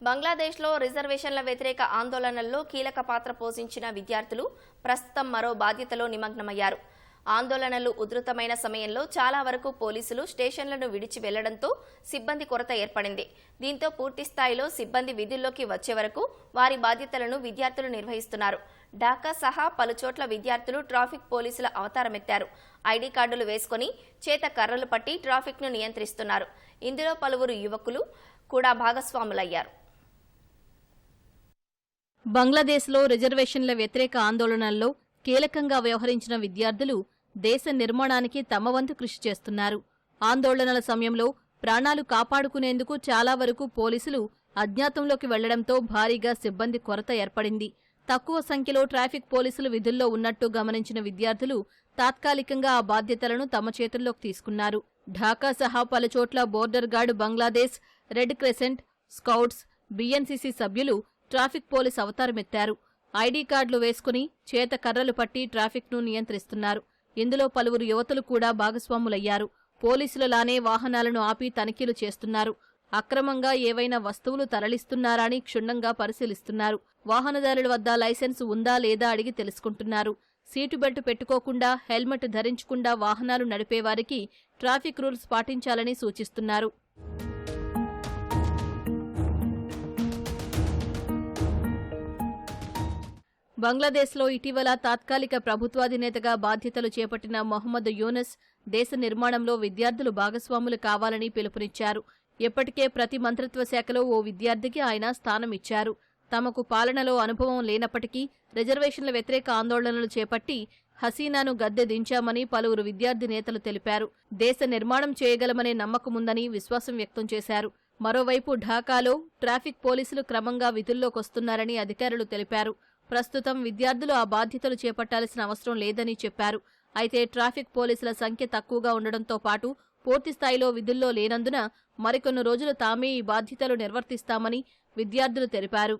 బంగ్లాదేశ్లో రిజర్వేషన్ల వ్యతిరేక ఆందోళనల్లో కీలక పాత్ర పోషించిన విద్యార్థులు ప్రస్తుతం మరో బాధ్యతలో నిమగ్నమయ్యారు. ఆందోళనలు ఉధృతమైన సమయంలో చాలా వరకు పోలీసులు స్టేషన్లను విడిచి వెళ్ళడంతో సిబ్బంది కొరత ఏర్పడింది. దీంతో పూర్తి స్థాయిలో సిబ్బంది విధుల్లోకి వచ్చే వరకు వారి బాధ్యతలను విద్యార్థులు నిర్వహిస్తున్నారు. ఢాకా సహా పలుచోట్ల విద్యార్థులు ట్రాఫిక్ పోలీసుల అవతారమెత్తారు. ఐడి కార్డులు వేసుకుని చేత కర్రలు పట్టి ట్రాఫిక్ను నియంత్రిస్తున్నారు. ఇందులో పలువురు యువకులు కూడా భాగస్వాములయ్యారు. బంగ్లాదేశ్లో రిజర్వేషన్ల వ్యతిరేక ఆందోళనల్లో కీలకంగా వ్యవహరించిన విద్యార్థులు దేశ నిర్మాణానికి తమ వంతు కృషి చేస్తున్నారు. ఆందోళనల సమయంలో ప్రాణాలు కాపాడుకునేందుకు చాలా వరకు పోలీసులు అజ్ఞాతంలోకి వెళ్ళడంతో భారీగా సిబ్బంది కొరత ఏర్పడింది. తక్కువ సంఖ్యలో ట్రాఫిక్ పోలీసులు విధుల్లో ఉన్నట్టు గమనించిన విద్యార్థులు తాత్కాలికంగా ఆ బాధ్యతలను తమ చేతుల్లోకి తీసుకున్నారు. ఢాకా సహా పలుచోట్ల border guard Bangladesh red crescent scouts BNCC సభ్యులు ట్రాఫిక్ పోలీస్ అవతారమెత్తారు. ఐడీ కార్డులు వేసుకుని చేత కర్రలు పట్టి ట్రాఫిక్ను నియంత్రిస్తున్నారు. ఇందులో పలువురు యువతులు కూడా భాగస్వాములయ్యారు. పోలీసులలానే వాహనాలను ఆపి తనిఖీలు చేస్తున్నారు. అక్రమంగా ఏవైనా వస్తువులు తరలిస్తున్నారా అని క్షుణ్ణంగా పరిశీలిస్తున్నారు. వాహనదారుల వద్ద లైసెన్స్ ఉందా లేదా అడిగి తెలుసుకుంటున్నారు. సీటు బెల్ట్ పెట్టుకోకుండా హెల్మెట్ ధరించకుండా వాహనాలు నడిపేవారికి ట్రాఫిక్ రూల్స్ పాటించాలని సూచిస్తున్నారు. బంగ్లాదేశ్లో ఇటీవల తాత్కాలిక ప్రభుత్వాధినేతగా బాధ్యతలు చేపట్టిన మొహమ్మద్ యూనస్ దేశ నిర్మాణంలో విద్యార్థులు భాగస్వాములు కావాలని పిలుపునిచ్చారు. ఎప్పటికే ప్రతి మంత్రిత్వ శాఖలో ఓ విద్యార్థికి ఆయన స్థానం ఇచ్చారు తమకు పాలనలో అనుభవం లేనప్పటికీ రిజర్వేషన్ల వ్యతిరేక ఆందోళనలు చేపట్టి హసీనాను గద్దె దించామని పలువురు విద్యార్థి నేతలు తెలిపారు. దేశ నిర్మాణం చేయగలమనే నమ్మకముందని విశ్వాసం వ్యక్తం చేశారు. మరోవైపు ఢాకాలో ట్రాఫిక్ పోలీసులు క్రమంగా విధుల్లోకొస్తున్నారని అధికారులు తెలిపారు. ప్రస్తుతం విద్యార్థులు ఆ బాధ్యతలు చేపట్టాల్సిన అవసరం లేదని చెప్పారు. అయితే ట్రాఫిక్ పోలీసుల సంఖ్య తక్కువగా ఉండడంతో పాటు పూర్తి స్థాయిలో విధుల్లో లేనందున మరికొన్ని రోజులు తామే ఈ బాధ్యతలు నిర్వర్తిస్తామని విద్యార్థులు తెలిపారు.